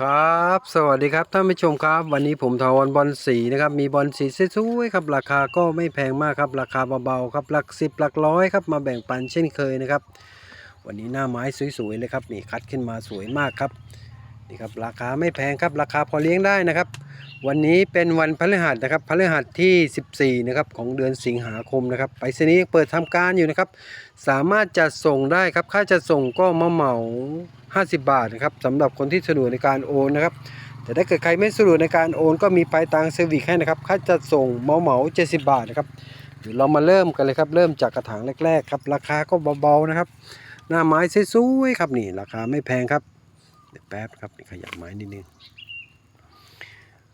ครับ สวัสดีครับท่านผู้ชมครับ วันนี้ผมทาวรบอลสีนะครับ มีบอลสีสวยๆครับ ราคาก็ไม่แพงมากครับ ราคาเบาๆครับ หลักสิบหลักร้อยครับ มาแบ่งปันเช่นเคยนะครับ วันนี้หน้าไม้สวยๆเลยครับนี่คัดขึ้นมาสวยมากครับ นี่ครับราคาไม่แพงครับราคาพอเลี้ยงได้นะครับ วันนี้เป็นวันพฤหัสนะครับพฤหัสที่ 14นะครับของเดือนสิงหาคมนะครับไปรษณีย์เปิดทำการอยู่นะครับ สามารถจัดส่งได้ครับค่าจัดส่งก็มาเหมา 50 บาทนะครับสำหรับคนที่สะดวกในการโอนนะครับแต่ถ้าเกิดใครไม่สะดวกในการโอนก็มีปลายทางเซอร์วิสให้นะครับค่าจัดส่งเหมาเหมา70 บาทนะครับเดี๋ยวเรามาเริ่มกันเลยครับ เริ่มจากกระถางแรกๆครับ ราคาก็เบาๆนะครับ หน้าไม้สวยๆครับนี่ราคาไม่แพงครับ เดี๋ยวแป๊บครับมีขยับไม้นิดนึง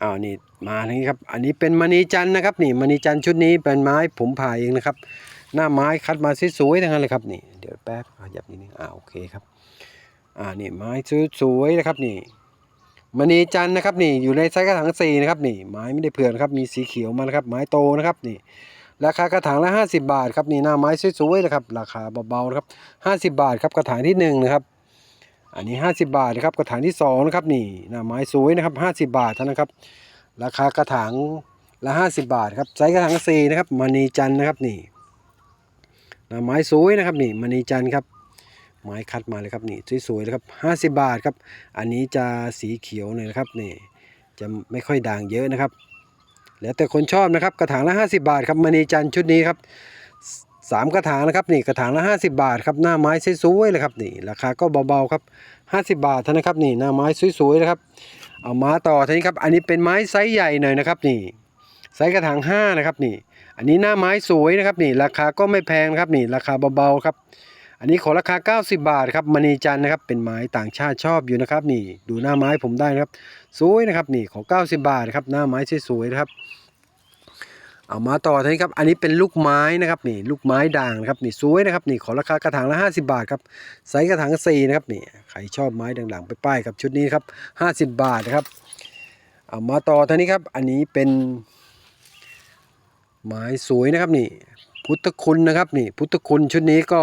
อ้าวนี่มาทางนี้ครับอันนี้เป็นมณีจันนะครับนี่มณีจันชุดนี้เป็นไม้ผมผ่าเองนะครับ หน้าไม้คัดมาสวยๆทั้งนั้นเลยครับนี่เดี๋ยวแป๊บขยับนิดนึงอ่าโอเคครับอ่านี่ไม้สวยๆนะครับนี่มณีจันนะครับนี่อยู่ในไซส์กระถางสี่นะครับนี่ไม้ไม่ได้เผื่อนครับมีสีเขียวมานะครับ ไม้โตนะครับนี่ราคากระถางละ 50 บาทครับนี่หน้าไม้สวยๆนะครับราคาเบาๆนะครับ50 บาทครับกระถางที่หนึ่งนะครับ อันนี้ 50 บาทนะครับกระถางที่สองนะครับนี่หน้าไม้สวยนะครับ50 บาทเท่านั้นครับ ราคากระถางละ 50 บาทครับไซส์กระถางสี่นะครับมณีจันนะครับนี่หน้าไม้สวยนะครับนี่มณีจันครับไม้คัดมาเลยครับนี่สวยๆเลยครับ50 บาทครับ อันนี้จะสีเขียวหน่อยนะครับนี่จะไม่ค่อยด่างเยอะนะครับ แล้วแต่คนชอบนะครับกระถางละ 50 บาทครับมณีจันชุดนี้ครับ สามกระถางนะครับนี่กระถางละ 50 บาทครับหน้าไม้สวยๆเลยครับนี่ราคาก็เบาๆครับ 50 บาทเท่านั้นครับนี่หน้าไม้สวยๆนะครับ เอามาต่อทีนี้ครับอันนี้เป็นไม้ไซส์ใหญ่หน่อยนะครับนี่ไซส์กระถาง5นะครับนี่ อันนี้หน้าไม้สวยนะครับนี่ราคาก็ไม่แพงครับนี่ราคาเบาๆครับ อันนี้ขอราคา 90 บาทครับมณีจันนะครับเป็นไม้ต่างชาติชอบอยู่นะครับนี่ดูหน้าไม้ผมได้นะครับ สวยนะครับนี่ขอ 90 บาทครับหน้าไม้สวยๆนะครับ เอามาต่อทีนี้ครับ อันนี้เป็นลูกไม้นะครับนี่ลูกไม้ด่างนะครับนี่สวยนะครับนี่ขอราคากระถางละ50 บาทครับไซส์กระถาง4นะครับนี่ใครชอบไม้ด่างๆไปป้ายครับชุดนี้ครับ 50 บาทนะครับเอามาต่อทีนี้ครับ อันนี้เป็นไม้สวยนะครับนี่ พุทธคุณนะครับนี่ พุทธคุณชุดนี้ก็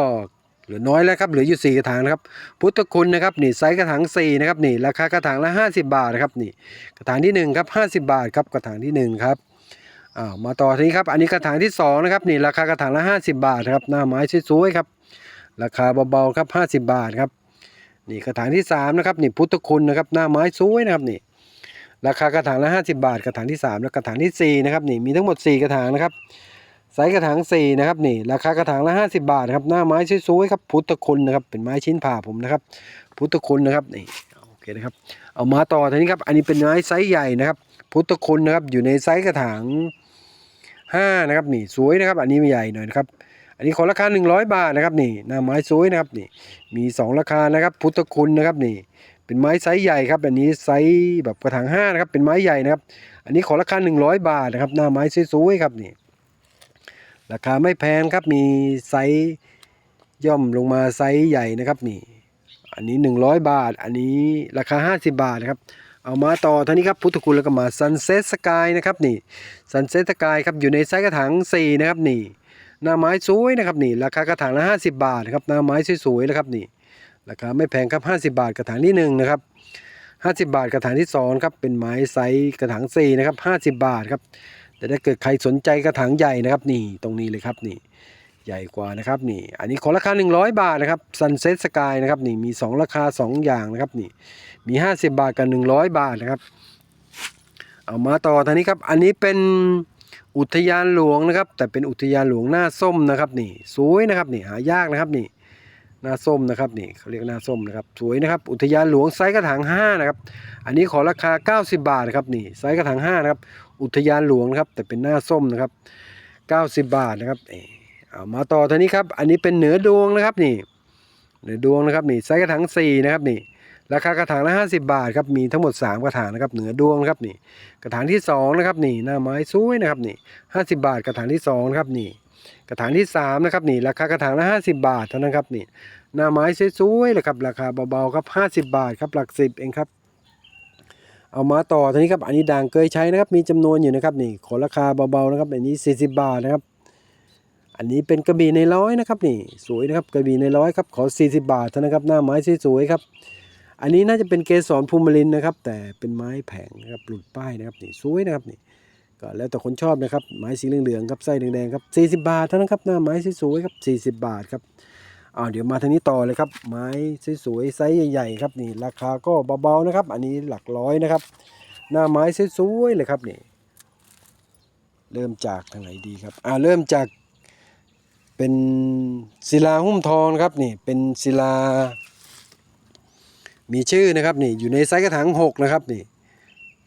เหลือน้อยแล้วครับเหลืออยู่ 4 กระถางนะครับ พุทธคุณนะครับนี่ไซส์กระถาง4นะครับนี่ราคากระถางละ 50 บาทนะครับนี่กระถางที่1ครับ50 บาทครับกระถางที่1ครับ อ้าวมาต่อทีนี้ครับอันนี้กระถางที่2นะครับนี่ราคากระถางละ 50 บาทครับหน้าไม้สวยๆครับ ราคาเบาๆครับ 50 บาทครับนี่กระถางที่3นะครับนี่พุทธคุณนะครับหน้าไม้สวยนะครับนี่ราคากระถางละ 50 บาท กระถางที่ 3 และกระถางทีสี่4นะครับนี่มีทั้งหมด 4 กระถางนะครับไซส์กระถาง4นะครับนี่ราคากระถางละ 50 บาทครับหน้าไม้สวยๆครับพุทธคุณนะครับเป็นไม้ชิ้นผ่าผมนะครับ พุทธคุณนะครับนี่โอเคนะครับเอามาต่อทีนี้ครับอันนี้เป็นไม้ไซส์ใหญ่นะครับ พุทธคุณนะครับอยู่ในไซส์กระถาง 5นะครับนี่สวยนะครับ อันนี้ใหญ่หน่อยนะครับ อันนี้ขอราคา 100 บาทนะครับนี่หน้าไม้สวยนะครับนี่มี 2 ราคานะครับ พุทธคุณนะครับนี่เป็นไม้ไซส์ใหญ่ครับอันนี้ไซส์แบบกระถาง5นะครับเป็นไม้ใหญ่นะครับ อันนี้ขอราคา 100 บาทนะครับ หน้าไม้สวยๆครับนี่ราคาไม่แพงครับมีไซส์ย่อมลงมาไซส์ใหญ่นะครับนี่อันนี้ 100 บาท อันนี้ราคา 50 บาทนะครับ เอามาต่อท่านี้ครับพุทธคุณแล้วก็มาซันเซ็ตสกายนะครับนี่ซันเซ็ตสกายครับอยู่ในไซส์กระถาง4นะครับนี่หน้าไม้สวยนะครับนี่ราคากระถางละ50 บาทครับหน้าไม้สวยๆนะครับนี่ราคาไม่แพงครับ 50 บาทกระถางที่หนึ่งนะครับ50 บาทกระถางที่สองครับเป็นไม้ไซส์กระถาง4นะครับ50 บาทครับแต่ถ้าเกิดใครสนใจกระถางใหญ่นะครับนี่ตรงนี้เลยครับนี่ ใหญ่กว่านะครับนี่อันนี้ขอราคา 100 บาทนะครับ Sunset Sky นะครับนี่มี 2 ราคา 2 อย่างนะครับนี่มี 50 บาทกับ 100 บาทนะครับ เอามาต่อทางนี้ครับ อันนี้เป็นอุทยานหลวงนะครับ แต่เป็นอุทยานหลวงหน้าส้มนะครับนี่สวยนะครับนี่หายากนะครับนี่หน้าส้มนะครับนี่เขาเรียกหน้าส้มนะครับสวยนะครับ อุทยานหลวงไซส์กระถาง5นะครับอันนี้ขอราคา 90 บาทนะครับนี่ไซส์กระถาง5นะครับอุทยานหลวงนะครับแต่เป็นหน้าส้มนะครับ 90 บาทนะครับเอ เอามาต่อทีนี้ครับ อันนี้เป็นเหนือดวงนะครับนี่เหนือดวงนะครับนี่ไซส์กระถาง4นะครับนี่ราคากระถางละ50 บาทครับมีทั้งหมด 3 กระถางนะครับเหนือดวงนะครับนี่กระถางที่2นะครับนี่หน้าไม้สวยนะครับนี่50 บาทกระถางที่2นะครับนี่กระถางที่3นะครับนี่ราคากระถางละ50 บาทเท่านั้นครับนี่หน้าไม้สวยๆเลยครับราคาเบาๆครับ50 บาทครับหลักสิบเองครับเอามาต่อทีนี้ครับอันนี้ด่างเกยใช้นะครับมีจำนวนอยู่นะครับนี่ขอราคาเบาๆนะครับอันนี้ 40 บาทนะครับ อันนี้เป็นกระบี่ในร้อยนะครับนี่สวยนะครับกระบี่ในร้อยครับขอ 40 บาทเท่านั้นครับหน้าไม้สวยๆครับ อันนี้น่าจะเป็นเกสรภูมิลินนะครับ แต่เป็นไม้แผงนะครับหลุดป้ายนะครับนี่สวยนะครับนี่ก็แล้วแต่คนชอบนะครับไม้สีเหลืองๆครับไส้แดงๆครับ40 บาทเท่านั้นครับหน้าไม้สวยๆครับ40 บาทครับอ้าวเดี๋ยวมาทางนี้ต่อเลยครับ ไม้สวยๆไซส์ใหญ่ๆครับนี่ราคาก็เบาๆนะครับ อันนี้หลักร้อยนะครับ หน้าไม้สวยๆเลยครับนี่เริ่มจากทางไหนดีครับอ่าเริ่มจาก เป็นศิลาหุ้มทองนะครับนี่เป็นศิลา มีชื่อนะครับนี่อยู่ในไซส์กระถางหกนะครับนี่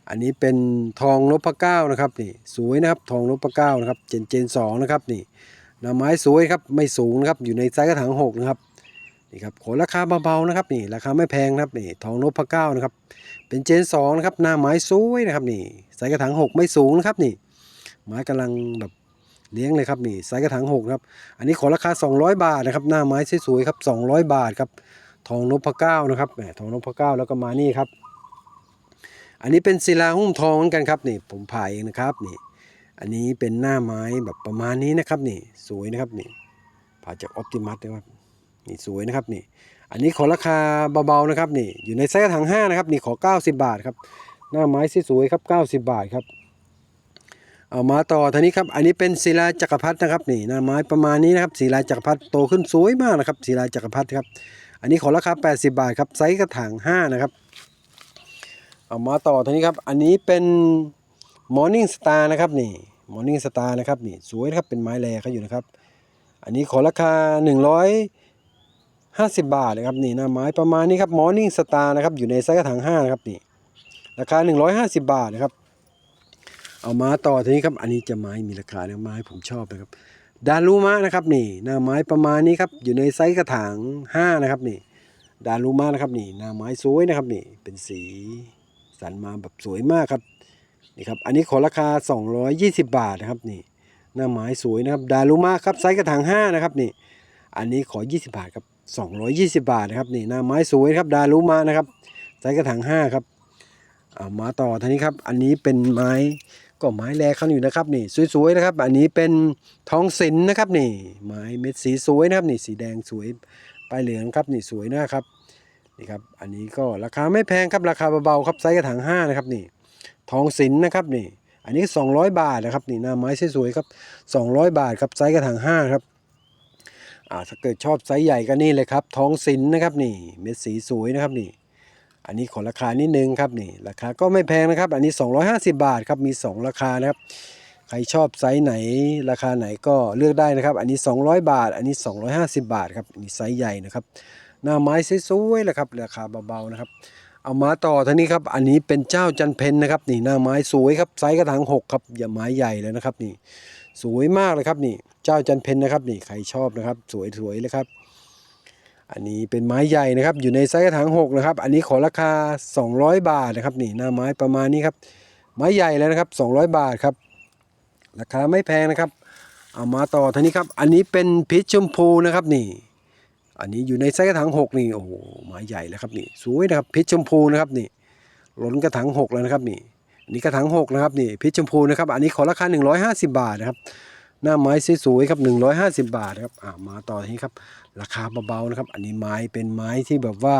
อันนี้เป็นทองนพเก้านะครับนี่สวยนะครับทองนพเก้านะครับเจนเจนสองนะครับนี่หน้าไม้สวยครับไม่สูงนะครับอยู่ในไซส์กระถางหกนะครับนี่ครับขอราคาเบาๆนะครับนี่ราคาไม่แพงนะครับนี่ทองนพเก้านะครับเป็นเจนสองนะครับหน้าไม้สวยนะครับนี่ไซส์กระถางหกไม่สูงนะครับนี่ไม้กำลังแบบ เลี้ยงเลยครับนี่ไซส์กระถางหกครับ อันนี้ขอราคา 200 บาทนะครับ หน้าไม้สวยๆครับ 200 บาทครับ ทองนพเก้านะครับแหมทองนพเก้าแล้วก็มานี่ครับ อันนี้เป็นศิลาหุ้มทองเหมือนกันครับนี่ ผมผ่าเองนะครับนี่ อันนี้เป็นหน้าไม้แบบประมาณนี้นะครับนี่ สวยนะครับนี่ ผ่าจากออปติมัสนะครับนี่สวยนะครับนี่ อันนี้ขอราคาเบาๆนะครับนี่ อยู่ในไซส์กระถาง5นะครับนี่ขอ 90 บาทครับ หน้าไม้สวยๆครับ 90 บาทครับ เอามาต่อทีนี้ครับ อันนี้เป็นศิลาจักรพรรดินะครับนี่หน้าไม้ประมาณนี้นะครับศิลาจักรพรรดิโตขึ้นสวยมากนะครับศิลาจักรพรรดิครับ อันนี้ขอราคา 80 บาทครับไซส์กระถาง5นะครับ เอามาต่อทีนี้ครับ อันนี้เป็น Morning Star นะครับนี่ Morning Star นะครับนี่สวยนะครับเป็นไม้แรเขาอยู่นะครับ อันนี้ขอราคา 150 บาทนะครับนี่หน้าไม้ประมาณนี้ครับ Morning Star นะครับอยู่ในไซส์กระถาง5นะครับนี่ราคา 150 บาทนะครับ เอามาต่อทีนี้ครับ อันนี้จะไม้มีราคานะไม้ผมชอบนะครับ ดารุมะนะครับนี่หน้าไม้ประมาณนี้ครับอยู่ในไซส์กระถาง5นะครับนี่ ดารุมะนะครับนี่หน้าไม้สวยนะครับนี่เป็นสีสันมาแบบสวยมากครับนี่ครับอันนี้ขอราคา 220 บาทนะครับนี่ หน้าไม้สวยนะครับ ดารุมะครับไซส์กระถาง5นะครับนี่ อันนี้ขอ 20 บาทครับ220 บาทนะครับนี่หน้าไม้สวยครับ ดารุมะนะครับไซส์กระถาง5ครับเอามาต่อทีนี้ครับ อันนี้เป็นไม้ ก็ไม้แรเขาอยู่นะครับนี่สวยๆนะครับ อันนี้เป็นทองสินนะครับนี่ ไม้เม็ดสีสวยนะครับนี่สีแดงสวยปลายเหลืองครับนี่สวยนะครับนี่ครับอันนี้ก็ราคาไม่แพงครับราคาเบาๆครับไซส์กระถาง5นะครับนี่ทองสินนะครับนี่ อันนี้ 200 บาทนะครับนี่หน้าไม้สวยๆครับ 200 บาทครับไซส์กระถาง5ครับอ่าถ้าเกิดชอบไซส์ใหญ่ก็นี่เลยครับทองสินนะครับนี่เม็ดสีสวยนะครับนี่ อันนี้ขอราคานิดนึงครับนี่ราคาก็ไม่แพงนะครับ อันนี้ 250 บาทครับมี 2 ราคานะครับ ใครชอบไซส์ไหนราคาไหนก็เลือกได้นะครับ อันนี้ 200 บาท อันนี้ 250 บาทครับนนี้ไซส์ใหญ่นะครับ หน้าไม้สวยๆเลยครับราคาเบาๆนะครับ เอามาต่อท่านี้ครับ อันนี้เป็นเจ้าจันเพนนะครับนี่หน้าไม้สวยครับไซส์กระถางหกครับอย่าไม้ใหญ่เลยนะครับนี่สวยมากเลยครับนี่ เจ้าจันเพนนะครับนี่ใครชอบนะครับ สวยๆเลยครับ อันนี้เป็นไม้ใหญ่นะครับ อยู่ในไซส์กระถางหกนะครับ อันนี้ขอราคา 200 บาทนะครับ นี่หน้าไม้ประมาณนี้ครับ ไม้ใหญ่แล้วนะครับ 200 บาทครับ ราคาไม่แพงนะครับ เอามาต่อทีนี้ครับ อันนี้เป็นพีชชมพูนะครับนี่ อันนี้อยู่ในไซส์กระถางหกนี่โอ้โหไม้ใหญ่แล้วครับนี่ สวยนะครับพีชชมพูนะครับนี่ล้นกระถางหกแล้วนะครับนี่อันนี้กระถางหกนะครับนี่พีชชมพูนะครับ อันนี้ขอราคา 150 บาทนะครับหน้าไม้สวยๆครับ 150 บาทครับอ่ามาต่อทีนี้ครับ ราคาเบาๆนะครับ อันนี้ไม้เป็นไม้ที่แบบว่า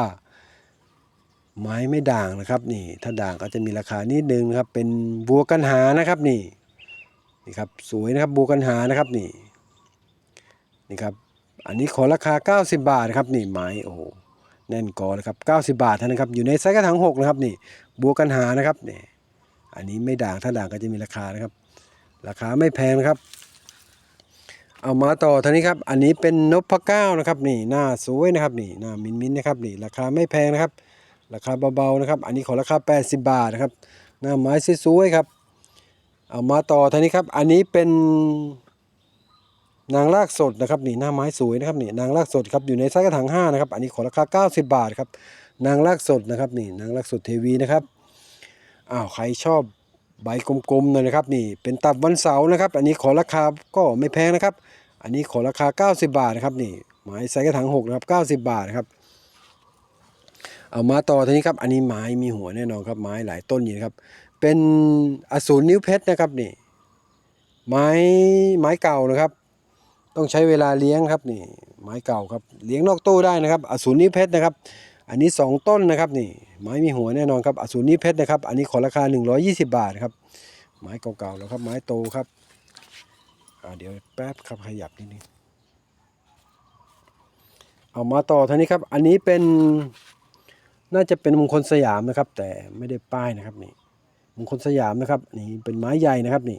ไม้ไม่ด่างนะครับ นี่ ถ้าด่างก็จะมีราคานิดนึงครับ เป็นบัวกันหานะครับนี่นี่ครับสวยนะครับบัวกันหานะครับนี่นี่ครับอันนี้ขอราคา 90 บาทนะครับนี่ไม้โอ้แน่นกอเลยครับ90 บาทเท่านั้นครับอยู่ในไซส์กระถางหกนะครับนี่บัวกันหานะครับนี่อันนี้ไม่ด่างถ้าด่างก็จะมีราคานะครับ ราคาไม่แพงนะครับ เอามาต่อทีนี้ครับ อันนี้เป็นนพเก้านะครับนี่หน้าสวยนะครับนี่หน้ามินมินนะครับนี่ราคาไม่แพงนะครับ ราคาเบาๆนะครับ อันนี้ขอราคา 80 บาทนะครับ หน้าไม้สวยๆครับ เอามาต่อทีนี้ครับ อันนี้เป็นนางรากสดนะครับนี่หน้าไม้สวยนะครับนี่นางรากสดครับอยู่ในไซส์กระถาง5นะครับอันนี้ขอราคา 90 บาทครับนางรากสดนะครับนี่นางรากสดเทวีนะครับอ้าวใครชอบ ใบกลมๆหน่อยนะครับนี่เป็นตับวันเสาร์นะครับ อันนี้ขอราคาก็ไม่แพงนะครับ อันนี้ขอราคา 90 บาทนะครับนี่ไม้ไซส์กระถาง6นะครับ90 บาทนะครับเอามาต่อทีนี้ครับ อันนี้ไม้มีหัวแน่นอนครับไม้หลายต้นอยู่นะครับ เป็นอสูรนิ้วเพชรนะครับนี่ ไม้ไม้เก่านะครับ ต้องใช้เวลาเลี้ยงครับนี่ไม้เก่าครับเลี้ยงนอกตู้ได้นะครับ อสูรนิ้วเพชรนะครับ อันนี้สองต้นนะครับนี่ไม้มีหัวแน่นอนครับอสูรนี้เพชรนะครับ อันนี้ขอราคา 120 บาทครับ ไม้เก่าๆแล้วครับ ไม้โตครับเดี๋ยวแป๊บครับขยับนิดนึงเอามาต่อท่านี้ครับ อันนี้เป็นน่าจะเป็นมงคลสยามนะครับ แต่ไม่ได้ป้ายนะครับนี่มงคลสยามนะครับ นี่เป็นไม้ใหญ่นะครับนี่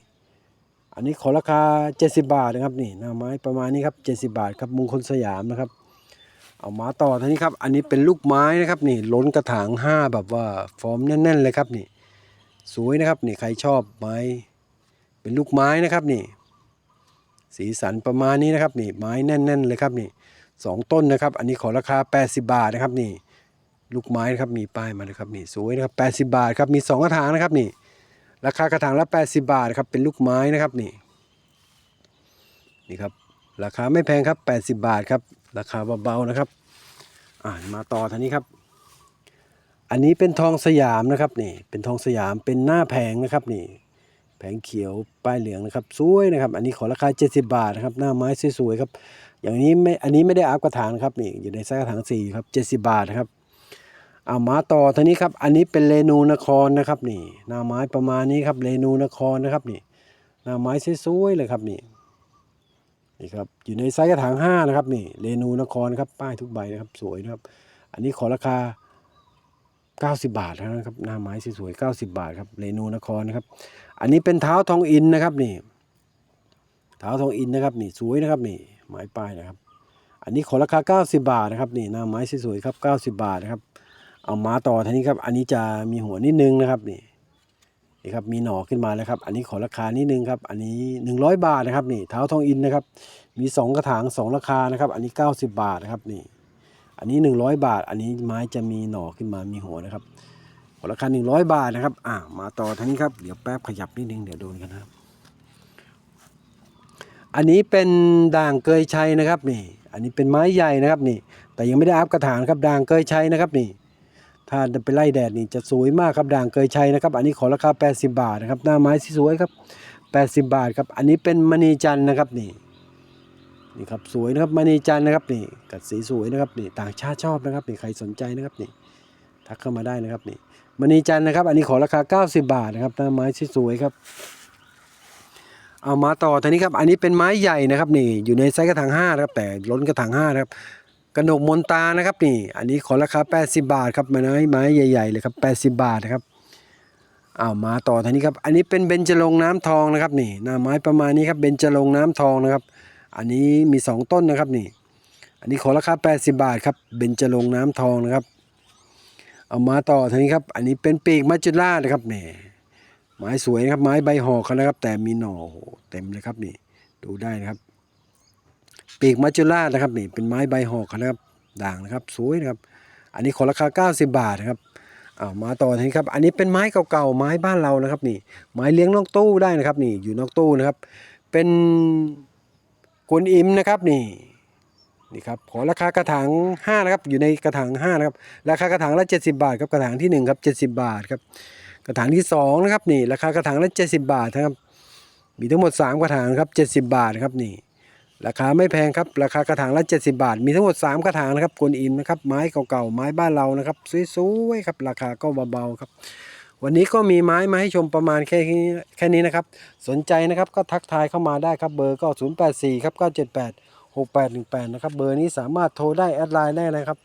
อันนี้ขอราคา 70 บาทนะครับนี่หน้าไม้ประมาณนี้ครับ70 บาทครับมงคลสยามนะครับ เอามาต่อท่านี้ครับ อันนี้เป็นลูกไม้นะครับนี่ล้นกระถางห้าแบบว่าฟอร์มแน่น ๆ เลยครับนี่ สวยนะครับนี่ใครชอบไม้ เป็นลูกไม้นะครับนี่ สีสันประมาณนี้นะครับนี่ไม้แน่น ๆ เลยครับนี่สองต้นนะครับ อันนี้ขอราคา 80 บาทนะครับนี่ลูกไม้นะครับมีป้ายมาเลยครับนี่สวยนะครับ 80 บาทครับมีสองกระถางนะครับนี่ ราคากระถางละ 80 บาทครับเป็นลูกไม้นะครับนี่นี่ครับราคาไม่แพงครับ 80 บาทครับ ราคาเบาๆนะครับอ่ามาต่อท่านี้ครับ อันนี้เป็นทองสยามนะครับนี่ เป็นทองสยามเป็นหน้าแผงนะครับนี่ แผงเขียวป้ายเหลืองนะครับสวยนะครับ อันนี้ขอราคา 70 บาทนะครับ หน้าไม้สวยๆครับ อย่างนี้ไม่อันนี้ไม่ได้อัพกระถางครับนี่อยู่ในไซส์กระถาง4ครับ70 บาทนะครับเอามาต่อท่านี้ครับ อันนี้เป็นเรนูนครนะครับนี่ หน้าไม้ประมาณนี้ครับเรนูนครนะครับนี่ หน้าไม้สวยๆเลยครับนี่ นี่ครับอยู่ในไซส์กระถาง5นะครับนี่เรนูนครครับป้ายทุกใบนะครับสวยนะครับ อันนี้ขอราคา 90 บาทนะครับหน้าไม้สวยๆ90 บาทครับเรนูนครนะครับ อันนี้เป็นเท้าทองอินนะครับนี่เท้าทองอินนะครับนี่สวยนะครับนี่ไม้ป้ายนะครับ อันนี้ขอราคา 90 บาทนะครับนี่หน้าไม้สวยๆครับ 90 บาทนะครับ เอามาต่อทีนี้ครับ อันนี้จะมีหัวนิดนึงนะครับนี่ นี่ครับมีหน่อขึ้นมาแล้วครับ อันนี้ขอราคานิดนึงครับ อันนี้ 100 บาทนะครับนี่เท้าทองอินนะครับ มี 2 กระถาง2 ราคานะครับ อันนี้ 90 บาทนะครับนี่ อันนี้ 100 บาท อันนี้ไม้จะมีหน่อขึ้นมามีหัวนะครับ ขอราคา 100 บาทนะครับ อ่ามาต่อทางนี้ครับเดี๋ยวแป๊บขยับนิดนึงเดี๋ยวโดนกันนะครับอันนี้เป็นด่างเกยชัยนะครับนี่ อันนี้เป็นไม้ใหญ่นะครับนี่ แต่ยังไม่ได้อัพกระถางครับด่างเกยชัยนะครับนี่ ถ้าไปไล่แดดนี่จะสวยมากครับด่างเกยชัยนะครับ อันนี้ขอราคา 80 บาทนะครับ หน้าไม้สวยครับ 80 บาทครับ อันนี้เป็นมณีจันทร์นะครับนี่นี่ครับสวยนะครับมณีจันทร์นะครับนี่กัดสีสวยนะครับนี่ต่างชาติชอบนะครับนี่ใครสนใจนะครับนี่ทักเข้ามาได้นะครับนี่มณีจันทร์นะครับ อันนี้ขอราคา 90 บาทนะครับหน้าไม้สวยครับ เอามาต่อทีนี้ครับ อันนี้เป็นไม้ใหญ่นะครับนี่อยู่ในไซส์กระถาง5นะครับแต่ล้นกระถาง5นะครับ กระหนกมนตานะครับนี่ อันนี้ขอราคา 80 บาทครับไม้ไม้ใหญ่ๆเลยครับ 80 บาทนะครับเอามาต่อทีนี้ครับ อันนี้เป็นเบญจรงน้ำทองนะครับนี่หน้าไม้ประมาณนี้ครับเบญจรงน้ำทองนะครับ อันนี้มี 2 ต้นนะครับนี่ อันนี้ขอราคา 80 บาทครับเบญจรงน้ำทองนะครับ เอามาต่อทีนี้ครับ อันนี้เป็นปีกมัจจุราชนะครับนี่ไม้สวยนะครับไม้ใบหอกนะครับ แต่มีหน่อโหเต็มเลยครับนี่ดูได้นะครับ ปีกมัจจุราชนะครับนี่เป็นไม้ใบหอกนะครับ ด่างนะครับสวยนะครับ อันนี้ขอราคา 90 บาทนะครับเอามาต่อทีครับ อันนี้เป็นไม้เก่าๆ ไม้บ้านเรานะครับนี่ ไม้เลี้ยงนอกตู้ได้นะครับ นี่อยู่นอกตู้นะครับ เป็นกวนอิมนะครับนี่นี่ครับขอราคากระถาง5นะครับอยู่ในกระถาง5นะครับราคากระถางละ 70 บาทครับกระถางที่1ครับ70 บาทครับกระถางที่2นะครับนี่ราคากระถางละ 70 บาทนะครับมีทั้งหมด 3 กระถางครับ70 บาทครับนี่ ราคาไม่แพงครับ ราคากระถางละ 70 บาท มีทั้งหมด 3 กระถางนะครับกวนอิมนะครับ ไม้เก่าๆ ไม้บ้านเรานะครับสวยๆครับ ราคาก็เบาๆครับ วันนี้ก็มีไม้มาให้ชมประมาณแค่แค่นี้นะครับ สนใจนะครับก็ทักทายเข้ามาได้ครับ เบอร์ก็ 084ครับ978 6818นะครับ เบอร์นี้สามารถโทรได้แอดไลน์ได้เลยครับ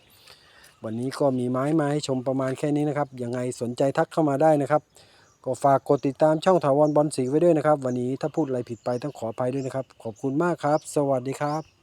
วันนี้ก็มีไม้มาให้ชมประมาณแค่นี้นะครับ ยังไงสนใจทักเข้ามาได้นะครับ ก็ฝากกดติดตามช่องถาวรบอลสีไว้ด้วยนะครับ วันนี้ถ้าพูดอะไรผิดไปต้องขออภัยด้วยนะครับ ขอบคุณมากครับ สวัสดีครับ